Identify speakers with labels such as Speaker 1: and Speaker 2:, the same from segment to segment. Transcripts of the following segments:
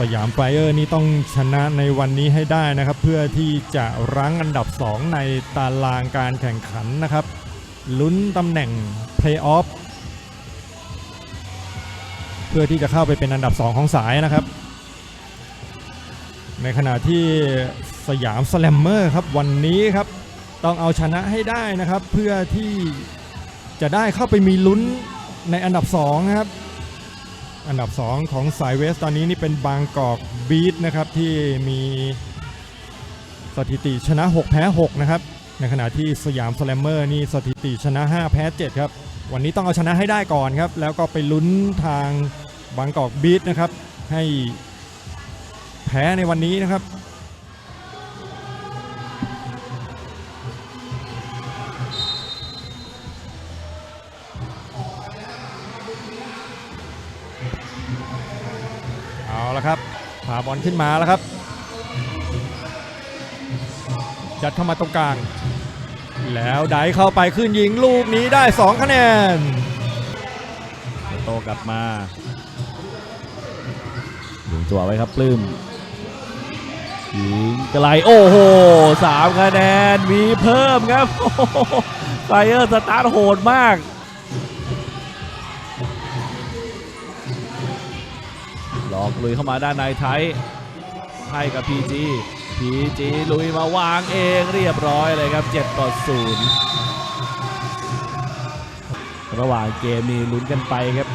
Speaker 1: สยามไฟเออร์นี่ต้องชนะในวันนี้ให้ได้นะครับ เพื่อที่จะรั้งอันดับ 2 ในตารางการแข่งขันนะครับ ลุ้นตำแหน่งเพลย์ออฟเพื่อที่จะเข้าไปเป็นอันดับ 2 ของสายนะครับ ในขณะที่สยามสแลมเมอร์ครับวันนี้ครับต้องเอาชนะให้ได้นะครับ เพื่อที่จะได้เข้าไปมีลุ้นในอันดับ 2 นะครับ อันดับ 2 ของสายเวสตอนนี้นี่เป็นบางกอกบีทนะครับที่มีสถิติชนะ 6 แพ้ 6 นะครับ ในขณะที่สยามสแลมเมอร์นี่สถิติชนะ 5 แพ้ 7 ครับ วันนี้ต้องเอาชนะให้ได้ก่อนครับ แล้วก็ไปลุ้นทางบางกอกบีทนะครับ ให้แพ้ในวันนี้นะครับ บอลขึ้นมาแล้วครับจัดเข้ามาตรงกลาง แล้วไดเข้าไปขึ้นยิงลูกนี้ได้ 2 คะแนน
Speaker 2: โตกลับมาดึงตัวไว้ครับปลื้มยิงไกลโอ้โหสามคะแนนมีเพิ่มครับไฟเออร์สตาร์ทโหดมาก อกลุยเข้ามาด้านในไทยให้กับ PG PG ลุยมาวางเองเรียบร้อยเลยครับ7ต่อ0ระหว่างเกมนี้ลุ้นกันไปครับ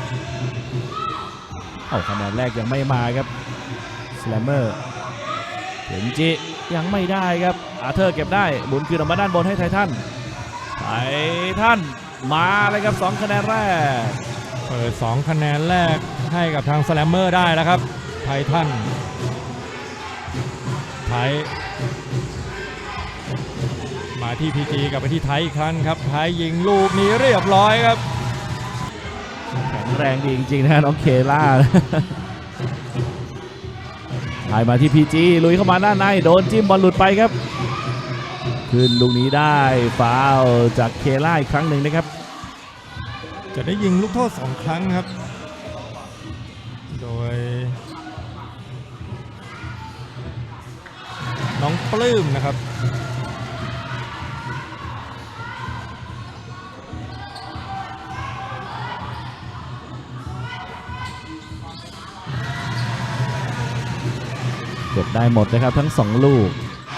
Speaker 2: เอาคะแนนแรกยังไม่มาครับสแลมเมอร์เข็นจิยังไม่ได้ครับอาเธอร์เก็บได้หมุนคืนออกมาด้านบนให้ไททันไททันมาเลยครับ 2 คะแนนแรก
Speaker 1: เปิด2คะแนนแรก ให้กับทางสแลมเมอร์ได้แล้วครับ ไททันไทยมาที่พีจีกลับไปที่ไทยอีกครั้งครับ ไทยยิงลูกนี้เรียบร้อยครับ
Speaker 2: แข็งแรงดีจริงๆนะน้องเคล่าไล่มาที่พีจีลุยเข้ามาด้านในโดนจิ้มบอลหลุดไปครับ ขึ้นลูกนี้ได้ฟาวล์จากเคล่าอีกครั้งหนึ่งนะครับ
Speaker 1: จะได้ยิงลูกโทษ2ครั้งครับ โดย น้องปลื้มนะครับ
Speaker 2: เก็บได้หมดนะครับทั้ง 2 ลูก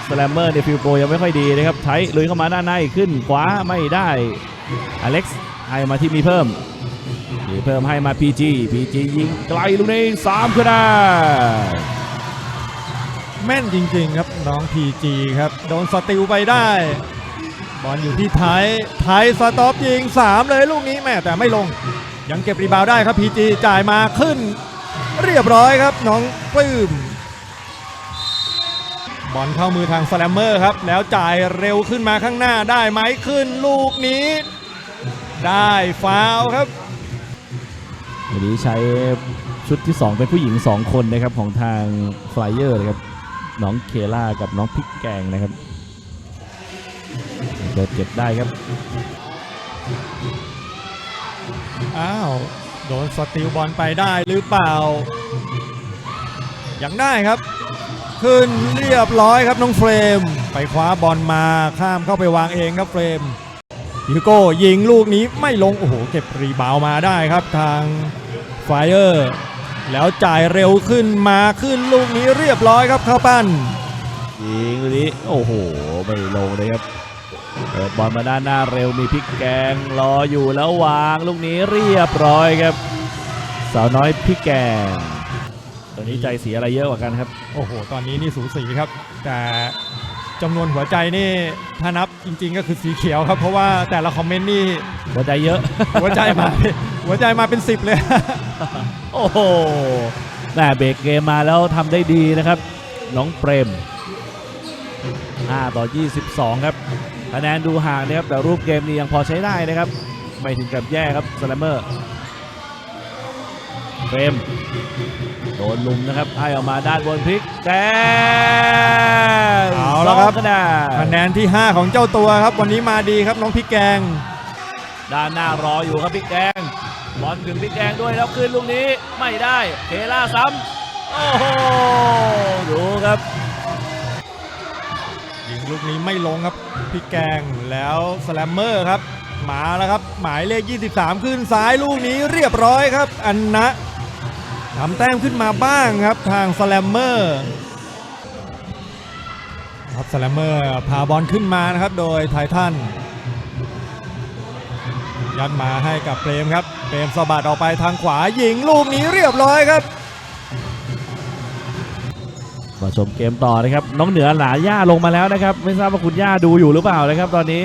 Speaker 2: สแลมเมอร์ในฟิลโกยังไม่ค่อยดีนะครับไทยลุยเข้ามาด้านในขึ้นขวาไม่ได้ อเล็กซ์ให้มาที่มีเพิ่ม เพิ่มให้มา PG PG ยิงไกลลูกนี้3คะแนน
Speaker 1: แม่นจริงๆครับน้อง PG ครับ โดนสติลไปได้ บอลอยู่ที่ไทยไทยสต็อปยิง 3 เลยลูกนี้แม่แต่ไม่ลง ยังเก็บรีบาวด์ได้ครับ PG จ่ายมาขึ้น เรียบร้อยครับน้องปลื้มบอลเข้ามือทางสแลมเมอร์ครับ แล้วจ่ายเร็วขึ้นมาข้างหน้าได้ไหมขึ้นลูกนี้ ได้ฟาวครับ
Speaker 2: วันนี้ใช้ชุดที่ 2 เป็นผู้หญิง 2 คนนะครับของทางฟลายเออร์นะครับน้องเคล่ากับน้องพริกแกงนะครับโดดเก็บได้ครับ
Speaker 1: อ้าว โดนสติลบอลไปได้หรือเปล่า ยังได้ครับ ขึ้นเรียบร้อยครับน้องเฟรม ไปคว้าบอลมาข้ามเข้าไปวางเองครับเฟรมฮิโก้ยิงลูกนี้ไม่ลง โอ้โห เก็บรีบาวมาได้ครับทาง ไฟเออร์ แล้วจ่ายเร็วขึ้นมาขึ้นลูกนี้เรียบร้อยครับเข้าปั้น
Speaker 2: ยิงลูกนี้โอ้โหไม่ลงเลยครับเปิดบอลมาด้านหน้าเร็วมีพริกแกงรออยู่แล้ววางลูกนี้เรียบร้อยครับ สาวน้อยพริกแกงตัวนี้ใจเสียอะไรเยอะกว่ากันครับ
Speaker 1: โอ้โห ตอนนี้นี่สูสีครับ แต่จำนวนหัวใจนี่ถ้านับจริง ๆ ก็คือสีเขียวครับ เพราะว่าแต่ละคอมเมนต์นี่
Speaker 2: หัวใจเยอะ
Speaker 1: หัวใจมา หัวใจมาเป็น 10 เลย
Speaker 2: โอ้โหแม่เบรกเกมมาแล้วทำได้ดีนะครับ น้องเปรม 5 ต่อ 22 ครับคะแนนดูห่างนะครับแต่รูปเกมนี้ยังพอใช้ได้นะครับ ไม่ถึงกับแย่ครับสแลมเมอร์เฟรมโดนลุมนะครับให้ออกมาด้านบนพลิกแกง
Speaker 1: เอาละครับ
Speaker 2: สงคะแนน
Speaker 1: คะแนนที่ 5 ของเจ้าตัวครับ วันนี้มาดีครับน้องพริกแกง
Speaker 2: ด้านหน้ารออยู่ครับพลิกแกง บอลถึงพลิกแกงด้วยแล้วขึ้นลูกนี้ไม่ได้เคล่าซ้ำโอ้โหดูครับ
Speaker 1: ยิงลูกนี้ไม่ลงครับพี่แกงแล้วสแลมเมอร์ครับมาแล้วครับ หมายเลข 23 ขึ้นซ้ายลูกนี้เรียบร้อยครับ อันนะทำแต้มขึ้นมาบ้างครับทางสแลมเมอร์ครับสแลมเมอร์พาบอลขึ้นมานะครับ โดยไททันยัดมาให้กับเปรมครับ เปรมสะบัดออกไปทางขวายิงลูกนี้เรียบร้อยครับ
Speaker 2: มาชมเกมต่อนะครับ น้องเหนือหลาย่าลงมาแล้วนะครับ ไม่ทราบว่าคุณย่าดูอยู่หรือเปล่านะครับ ตอนนี้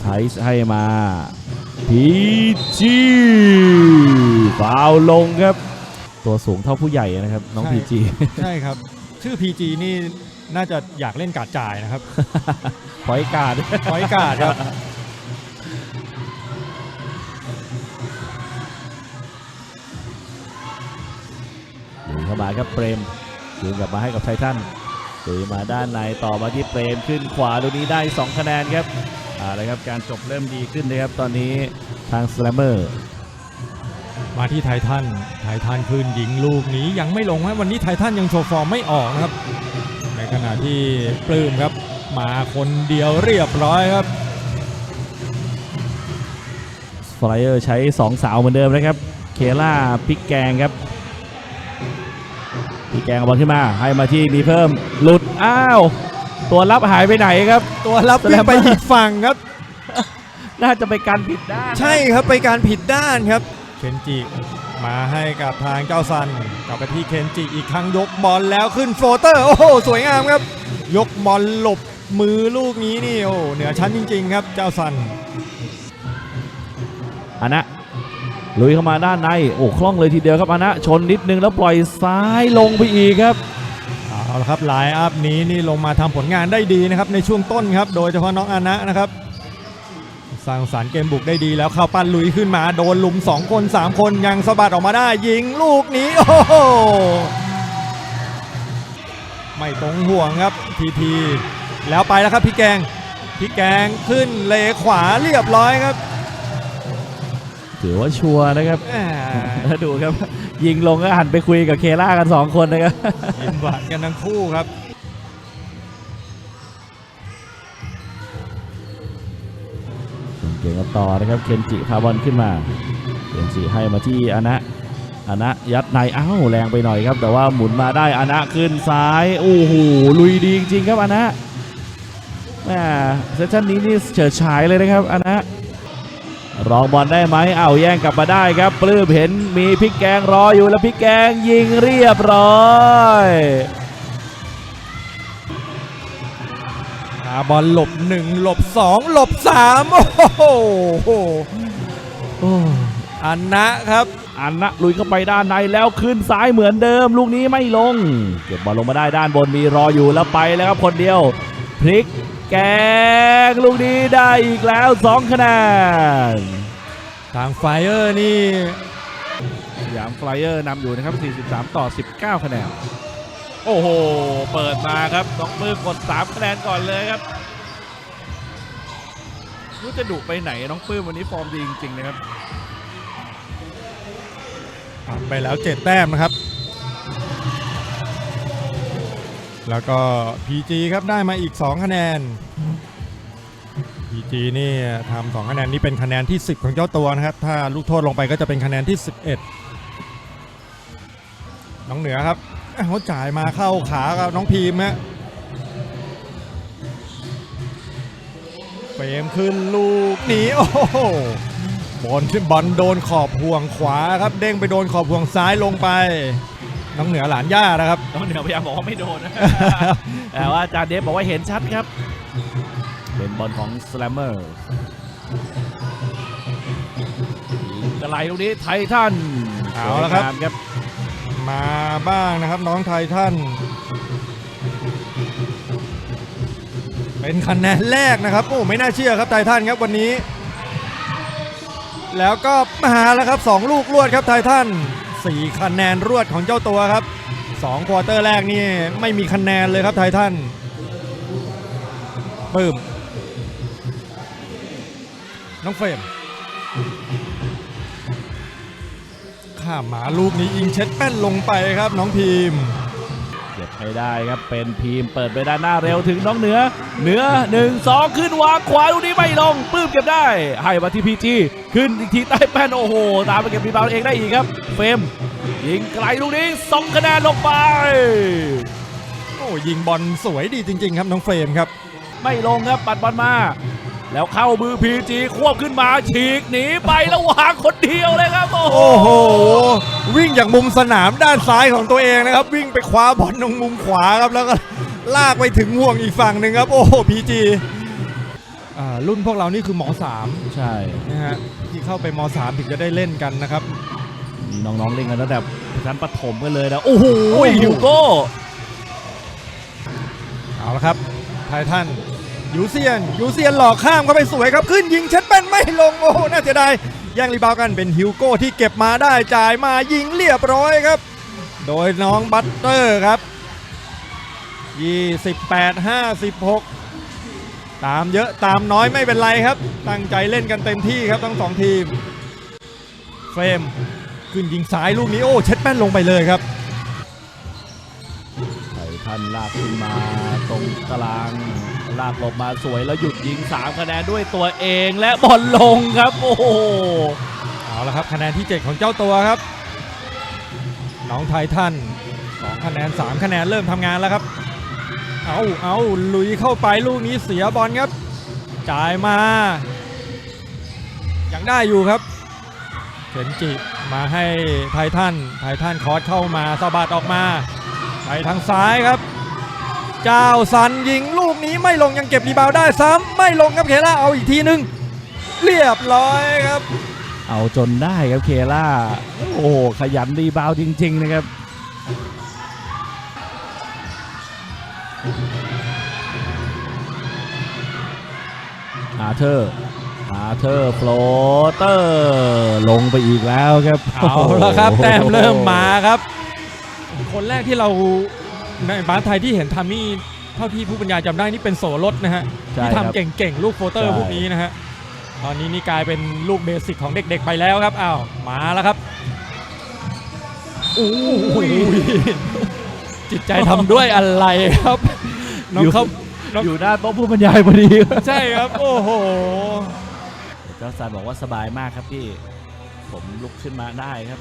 Speaker 2: ไทส์ให้มาพีจีฟาวลงครับ ตัวสูงเท่าผู้ใหญ่นะครับ น้อง
Speaker 1: ใช่
Speaker 2: พีจี
Speaker 1: ใช่ครับ ชื่อ PG นี่น่าจะอยากเล่นการ์ดจ่ายนะครับ
Speaker 2: พอยการ์ด
Speaker 1: พอยการ์ดครับา
Speaker 2: มาครับเปรมคืนกลับมาให้กับไททันตีมาด้านในต่อมาที่เปรมขึ้นขวาตรงนี้ได้ 2 คะแนนครับเอาละครับการจบเริ่มดีขึ้นนะครับตอนนี้ทางสแลมเมอร์
Speaker 1: มาที่ไททันไททันคืนยิงลูกนี้ยังไม่ลงนะวันนี้ไททันยังโชว์ฟอร์มไม่ออกนะครับ ในขณะที่ปลื้มครับ มาคนเดียวเรียบร้อยครับ
Speaker 2: ฟลายเออร์ใช้ 2 สาวเหมือนเดิมนะครับ เคล่าพิกแกงครับพิก แกงเอาบอลขึ้นมา ให้มาที่มีเพิ่มหลุดอ้าว ตัวรับหายไปไหนครับ
Speaker 1: ตัวรับวิ่งไปอีกฝั่งครับ
Speaker 2: น่าจะไปกันผิดด้าน
Speaker 1: ใช่ครับไปการผิดด้านครับ เคนจิมาให้กับทางเจ้าซันกลับไปที่เคนจิอีกครั้งยกบอลแล้วขึ้นโฟเตอร์ โอ้โหสวยงามครับ ยกบอลหลบมือลูกนี้นี่โอ้เหนือชั้นจริง ๆ ครับเจ้าซัน
Speaker 2: อานะ ลุยเข้ามาด้านใน โอ้คล่องเลยทีเดียวครับอนะชนนิดนึงแล้วปล่อยซ้ายลงไปอีกครับ
Speaker 1: เอาละครับไลน์อัพนี้นี่ลงมาทำผลงานได้ดีนะครับในช่วงต้นครับ โดยเฉพาะน้องอนะนะครับสร้างสารเกมบุกได้ดีแล้วเข้าปั้นลุยขึ้นมาโดนลุม 2 คน 3 คนยังสะบัดออกมาได้ยิงลูกนี้ โอ้โหไม่ตรงห่วงครับทีที แล้วไปแล้วครับพี่แกง พี่แกงขึ้นเลขวาเรียบร้อยครับ
Speaker 2: ถือว่าชัวร์นะครับ
Speaker 1: แหม่
Speaker 2: แล้วดูครับ ยิงลงก็หันไปคุยกับเคล่ากัน 2 คนนะครับ
Speaker 1: ยิ้มหวานกันทั้งคู่ครับ
Speaker 2: เกมกันต่อนะครับเคนจิพาบอลขึ้นมาเคนจิให้มาที่อานะอานะยัดในอ้าวแรงไปหน่อยครับ แต่ว่าหมุนมาได้อานะขึ้นซ้ายโอ้โหลุยดีจริงๆครับอานะแหมเซสชั่นนี้นี่เฉิดฉายเลยนะครับอานะ รองบอลได้ไหมเอาวแย่งกลับมาได้ครับ ปลื้มเห็นมีพริกแกงรออยู่แล้วพริกแกงยิงเรียบร้อย
Speaker 1: หาบอลหลบ1หลบ2หลบ3โอ้โห
Speaker 2: โอ้
Speaker 1: อันนะครับ
Speaker 2: อันนะลุยเข้าไปด้านในแล้วขึ้นซ้ายเหมือนเดิม ลูกนี้ไม่ลง เก็บบอลลงมาได้ด้านบนมีรออยู่แล้วไปแล้วครับคนเดียว พลิก แกงลูกนี้ได้อีกแล้ว 2 คะแนน
Speaker 1: ทางไฟเออร์นี่
Speaker 2: สยามฟลายเออร์นำอยู่นะครับ 43 ต่อ 19 คะแนน โอ้โห เปิดมาครับน้องมือกด 3 คะแนนก่อนเลยครับรู้จะดุไปไหนน้องปื้มวันนี้ฟอร์มดีจริงๆนะครับ
Speaker 1: ผ่านไปแล้ว 7 แต้มนะครับ แล้วก็ PG ครับได้มาอีก 2 คะแนน PG นี่ทำสองคะแนนนี้เป็นคะแนนที่ 10 ของเจ้าตัวนะครับ ถ้าลูกโทษลงไปก็จะเป็นคะแนนที่ 11 น้องเหนือครับเขาจ่ายมาเข้าขากับน้องพีมฮะเฟรมขึ้นลูกหนีโอ้โหบอลบอลโดนขอบห่วงขวาครับเด้งไปโดนขอบห่วงซ้ายลงไป น้องเหนือหลานย่านะครับ
Speaker 2: น้องเหนือพยายามบอกว่าไม่โดนนะแต่ว่าอาจารย์เดฟบอกว่าเห็นชัดครับ เป็นบอลของสแลมเมอร์กระไรตรงนี้ไททัน
Speaker 1: เอาละครับ
Speaker 2: สวยงมครับ
Speaker 1: มาบ้างนะครับน้องไททันเป็นคะแนนแรกนะครับโอ้ไม่น่าเชื่อครับไททันครับวันนี้ แล้วก็มาแล้วครับ 2 ลูกรวดครับไททัน 4 คะแนนรวดของเจ้าตัวครับ2ควอเตอร์แรกนี่ไม่มีคะแนนเลยครับไททันปื้มน้องเฟรมข้ามมาลูกนี้ยิงเช็ดแป้นลงไปครับน้องพีม
Speaker 2: เก็บให้ได้ครับเป็นพีมเปิดไปด้านหน้าเร็วถึงน้องเหนือ เหนือหนึ่งสองขึ้นวางขวาลูกนี้ไม่ลงปื้มเก็บได้ ให้มาที่พีจีขึ้นอีกทีใต้แป้นโอ้โหตามไปเก็บรีบาวด์เองได้อีกครับ เฟรมยิงไกลลูกนี้สองคะแนนลงไป
Speaker 1: โอ้ยิงบอลสวยดีจริง ๆ ครับน้องเฟรมครับ
Speaker 2: ไม่ลงครับปัดบอลมา แล้วเข้ามือพีจีควบขึ้นมาฉีกหนีไปแล้ววางคนเดียวเลยครับ โอ้โห
Speaker 1: โอ้โห วิ่งจากมุมสนามด้านซ้ายของตัวเองนะครับ วิ่งไปคว้าบอลตรงมุมขวาครับแล้วก็ลากไปถึงห่วงอีกฝั่งหนึ่งครับ โอ้โหพีจีรุ่นพวกเรานี่คือม .3
Speaker 2: ใช่
Speaker 1: นะฮะที่เข้าไปม .3 ถึงจะได้เล่นกันนะครับ
Speaker 2: นี่น้องๆเล่นกันตั้งแต่ชั้นประถมกันเลยนะโอ้โหฮิวโก้
Speaker 1: เอาละครับไททัน ยูเซียนยูเซียนหลอกข้ามเข้าไปสวยครับขึ้นยิงเช็ดแป้นไม่ลงโอ้โหน่าเสียดายแย่งรีบาวกันเป็นฮิวโก้ที่เก็บมาได้จ่ายมายิงเรียบร้อยครับ โดยน้องบัตเตอร์ครับ 28 56 ตามเยอะตามน้อยไม่เป็นไรครับ ตั้งใจเล่นกันเต็มที่ครับทั้งสองทีม เฟรมขึ้นยิงซ้ายลูกนี้โอ้เช็ดแป้นลงไปเลยครับ
Speaker 2: ไททันลากขึ้นมาตรงกลาง ลากลงมาสวยแล้วหยุดยิง 3 คะแนนด้วยตัวเองและบอลลงครับ โอ้โห
Speaker 1: เอาละครับคะแนนที่ 7 ของเจ้าตัวครับ น้องไททัน2คะแนน 3 คะแนนเริ่มทำงานแล้วครับ เอาเอาลุยเข้าไปลูกนี้เสียบอลครับ จ่ายมา ยังได้อยู่ครับเข็นจิมาให้ไททันไททันคอร์สเข้ามาสะบัดออกมา ไปทางซ้ายครับ เจ้าสันยิงลูกนี้ไม่ลงยังเก็บรีบาวด์ได้ซ้ำไม่ลงครับเคล่าเอาอีกทีหนึง เรียบร้อยครับ
Speaker 2: เอาจนได้ครับเคล่าโอ้โหขยันรีบาวด์จริง ๆ นะครับอาเธอร์อาเธอร์โฟลเตอร์ลงไปอีกแล้วครับ
Speaker 1: เอาละครับแต้มเริ่มมาครับ คนแรกที่เรา ในบาสไทยที่เห็นทามี่เท่าที่ผู้บรรยายจำได้นี่เป็นโสรถนะฮะ
Speaker 2: ใช่
Speaker 1: ที่
Speaker 2: ครับ
Speaker 1: ทำเก่งๆ ลูกโฟเตอร์
Speaker 2: ใช่
Speaker 1: พวกนี้นะฮะตอนนี้นี่กลายเป็นลูกเบสิกของเด็กๆไปแล้วครับอ้าวมาแล้วครับโอ้โหจิตใจทำด้วยอะไรครับน้องเขาน้อง
Speaker 2: อยู่หน้าโต๊ะผู้บรรยายพอดี
Speaker 1: ใช่ครับ โอ้โห
Speaker 2: เจ้าซันบอกว่าสบายมากครับพี่ ผมลุกขึ้นมาได้ครับ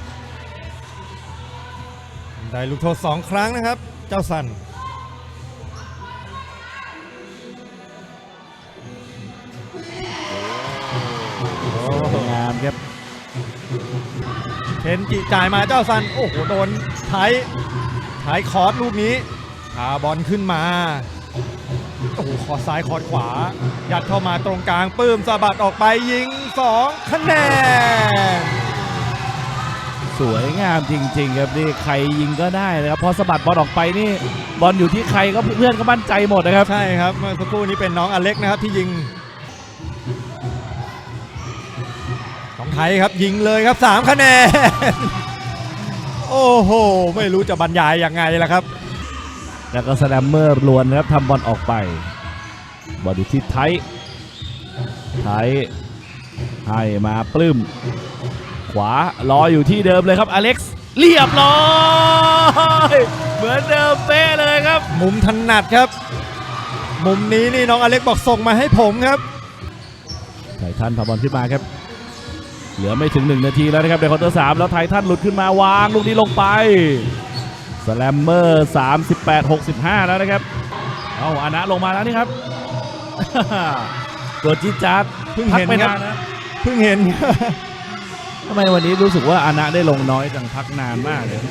Speaker 1: ได้ลูกโทษสองครั้งนะครับ เจ้าสัน
Speaker 2: สวยงามครับ
Speaker 1: เคนจิจ่ายมาเจ้าซัน โอ้โห โดนไทยไทยคอร์สลูกนี้พาบอลขึ้นมา โอ้โหคอร์สซ้ายคอร์สขวา ยัดเข้ามาตรงกลางปื้มสะบัดออกไปยิง 2 คะแนน
Speaker 2: สวยงามจริง ๆ ครับนี่ใครยิงก็ได้นะครับพอสะบัดบอลออกไปนี่บอลอยู่ที่ใครก็เพื่อนก็มั่นใจหมดนะครับ
Speaker 1: ใช่ครับเมื่อสักครู่นี้เป็นน้องอเล็กนะครับที่ยิงของไทยครับยิงเลยครับ 3 คะแนน โอ้โห ไม่รู้จะบรรยายยังไงล่ะครับ
Speaker 2: แล้วก็สแลมเมอร์ลวนนะครับทำบอลออกไปบอลอยู่ที่ไทยไทยให้มาปลื้ม ขวารออยู่ที่เดิมเลยครับอเล็กซ์เรียบร้อยเหมือนเดิมเป๊ะเลยครับ
Speaker 1: มุมถนัดครับ มุมนี้นี่น้องอเล็กบอกส่งมาให้ผมครับ
Speaker 2: ไททันพาบอลขึ้นมาครับ เหลือไม่ถึง 1 นาทีแล้วนะครับในควอเตอร์3แล้วไททันหลุดขึ้นมาวางลูกนี้ลงไปสแลมเมอร์38 65 แล้วนะครับเอาอานะลงมาแล้วนี่ครับตัวจี๊ดจ๊าด
Speaker 1: เพิ่ง
Speaker 2: พัก
Speaker 1: เห็น
Speaker 2: ไป
Speaker 1: ครับ
Speaker 2: นานนะ
Speaker 1: เพิ่งเห็น
Speaker 2: ทำไมวันนี้รู้สึกว่าอานะได้ลงน้อยจังพักนานมากเลย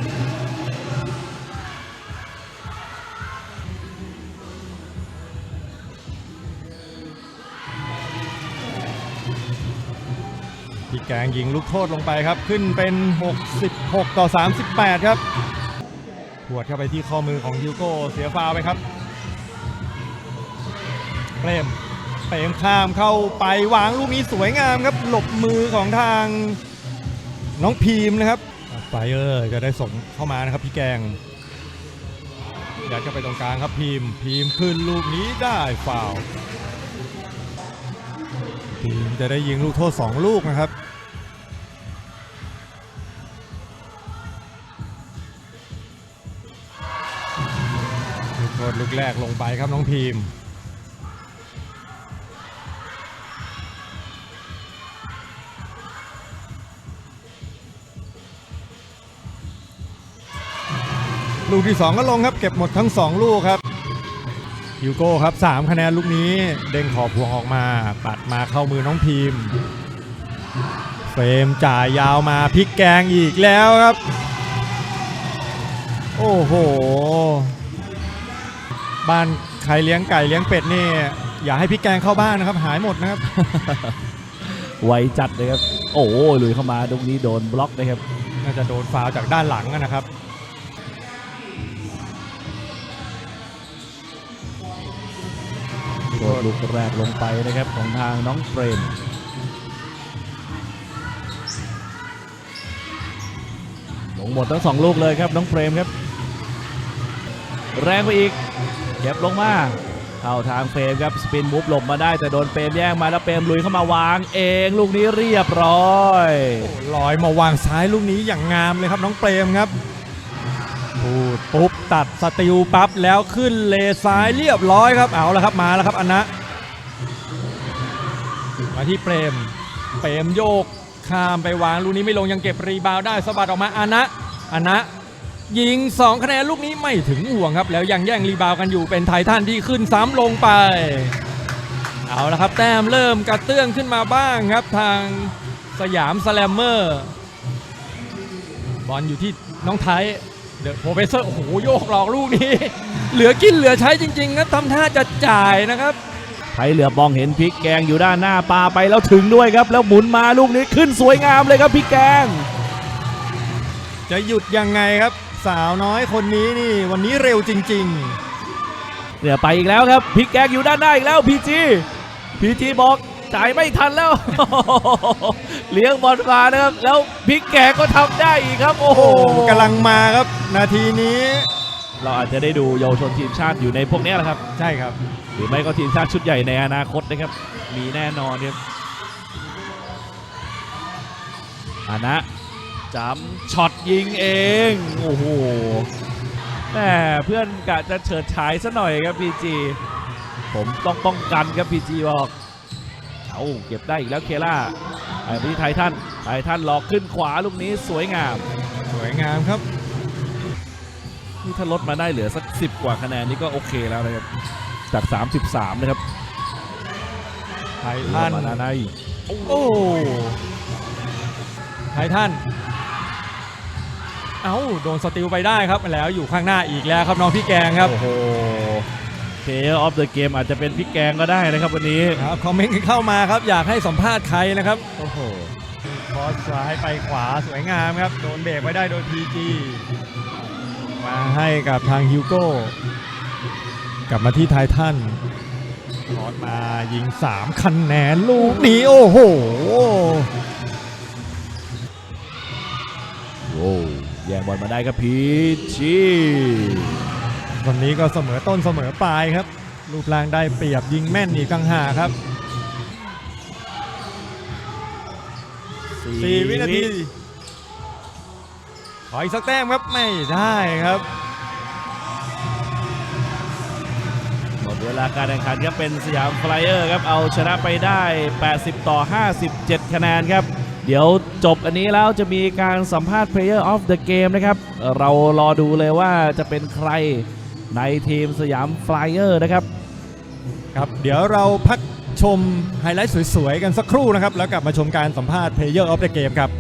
Speaker 1: พี่แกงยิงลูกโทษลงไปครับ ขึ้นเป็น 66 ต่อ 38 ครับหวดเข้าไปที่ข้อมือของฮิวโก้เสียฟาวไปครับเปรมเปรมข้ามเข้าไปวางลูกนี้สวยงามครับ หลบมือของทาง น้องพีมนะครับไฟเออร์จะได้ส่งเข้ามานะครับพี่แกงอยากจะไปตรงกลางครับพีมพีมขึ้นลูกนี้ได้ฟาวพีมจะได้ยิงลูกโทษ 2 ลูกนะครับลูกโทษลูกแรกลงไปครับน้องพีม ลูกที่ 2 ก็ลงครับ เก็บหมดทั้ง 2 ลูกครับฮิวโก้ครับ 3 คะแนนลูกนี้ เด้งขอบพวงออกมา ปัดมาเข้ามือน้องพีมเฟรมจ่ายยาวมาพลิกแกงอีกแล้วครับ โอ้โห บ้านใครเลี้ยงไก่เลี้ยงเป็ดนี่ อย่าให้พริกแกงเข้าบ้านนะครับ หายหมดนะครับ
Speaker 2: ไวจัดเลยครับ โอ้โหลุยเข้ามาตรงนี้โดนบล็อกนะครับ
Speaker 1: น่าจะโดนฟาวล์จากด้านหลังนะครับ
Speaker 2: โดนลูกแรกลงไปนะครับของทางน้องเฟรมลงหมดทั้งสองลูกเลยครับน้องเฟรมครับ แรงไปอีกเก็บลงมาเข้าทางเฟรมครับสปินมูฟหลบมาได้แต่โดนเฟรมแย่งมาแล้วเฟรมลุยเข้ามาวางเองลูกนี้เรียบร้อย
Speaker 1: ลอยมาวางซ้ายลูกนี้อย่างงามเลยครับน้องเปรมครับ พูดปุ๊บตัดสติลปั๊บแล้วขึ้นเลซ้ายเรียบร้อยครับเอาละครับมาแล้วครับอันนะมาที่เปรมเปรมโยกข้ามไปวางลูกนี้ไม่ลงยังเก็บรีบาวได้สะบัดออกมาอันนะอันนะยิง 2 คะแนนลูกนี้ไม่ถึงห่วงครับ แล้วยังแย่งรีบาวกันอยู่เป็นไททันที่ขึ้นซ้ำลงไป เอาละครับ แต้มเริ่มกระเตื้องขึ้นมาบ้างครับทางสยามสแลมเมอร์ บอลอยู่ที่น้องไทย เดอะโปรเฟสเซอร์โอ้โหโยกหลอกลูกนี้ เหลือกินเหลือใช้จริงๆครับทำท่าจะจ่ายนะครับ
Speaker 2: ไทยเหลือบองเห็นพริกแกงอยู่ด้านหน้าปาไปแล้วถึงด้วยครับ แล้วหมุนมาลูกนี้ขึ้นสวยงามเลยครับพริกแกง
Speaker 1: จะหยุดยังไงครับ สาวน้อยคนนี้นี่วันนี้เร็วจริง
Speaker 2: เนี่ยไปอีกแล้วครับพริกแกงอยู่ด้านหน้าอีกแล้วพีจีพีจีบอก จ่ายไม่ทันแล้ว เลี้ยงบอลมานะครับ แล้วพริกแกงก็ทำได้อีกครับ โอ้
Speaker 1: ๆ
Speaker 2: โห
Speaker 1: โอ้กำลังมาครับ นาทีนี้
Speaker 2: เราอาจจะได้ดูเยาวชนทีมชาติอยู่ในพวกเนี้ยแหละครับ
Speaker 1: ใช่ครับ
Speaker 2: หรือไม่ก็ทีมชาติชุดใหญ่ในอนาคตนะครับ มีแน่นอนครับอานะจำช็อตยิงเอง โอ้โหแหมเพื่อนกะจะเฉิดฉายซะหน่อยครับพีจีผมต้องป้องกันครับพีจีบอก เอาเก็บได้อีกแล้วเคล่าไปที่ไททันไททันหลอกขึ้นขวาลูกนี้สวยงาม
Speaker 1: สวยงามครับ
Speaker 2: นี่ถ้าลดมาได้เหลือสัก 10 กว่าคะแนนนี่ก็โอเคแล้วนะครับ จาก 33 นะครับ
Speaker 1: ไททัน
Speaker 2: มานาใน
Speaker 1: โอ้ไททันเอ้าโดนสติลไปได้ครับแล้วอยู่ข้างหน้าอีกแล้วครับน้องพี่แกงครับ
Speaker 2: โอ้โห เพลย์ออฟเดอะเกมอาจจะเป็นพริกแกงก็ได้นะครับวันนี้
Speaker 1: ครับคอมเมนต์กันเข้ามาครับอยากให้สัมภาษณ์ใครนะครับ
Speaker 2: โอ้โห
Speaker 1: คอสซ้ายไปขวาสวยงามครับ โดนเบรกไว้ได้โดยพีจีมาให้กับทางฮิวโก้กลับมาที่ไททันคอสมายิง 3คะแนนลูกนี้โอ้โห
Speaker 2: โว้วแย่งบอลมาได้ครับพีชี
Speaker 1: วันนี้ก็เสมอต้นเสมอปลายครับ รูปร่างได้เปรียบยิงแม่นอีกต่างหากครับ4วินาทีขออีกสักแต้มครับไม่ได้ครับ
Speaker 2: หมดเวลาการแข่งขันครับเป็นสยามฟลายเออร์ครับเอาชนะไปได้ 80 ต่อ 57 คะแนนครับ เดี๋ยวจบอันนี้แล้วจะมีการสัมภาษณ์ Player of the Game นะครับ เรารอดูเลยว่าจะเป็นใคร ในทีมสยามฟลายเออร์นะครับ
Speaker 1: ครับ เดี๋ยวเราพักชมไฮไลท์สวยๆ กันสักครู่นะครับ แล้วกลับมาชมการสัมภาษณ์เพลเยอร์ออฟเดอะเกมครับ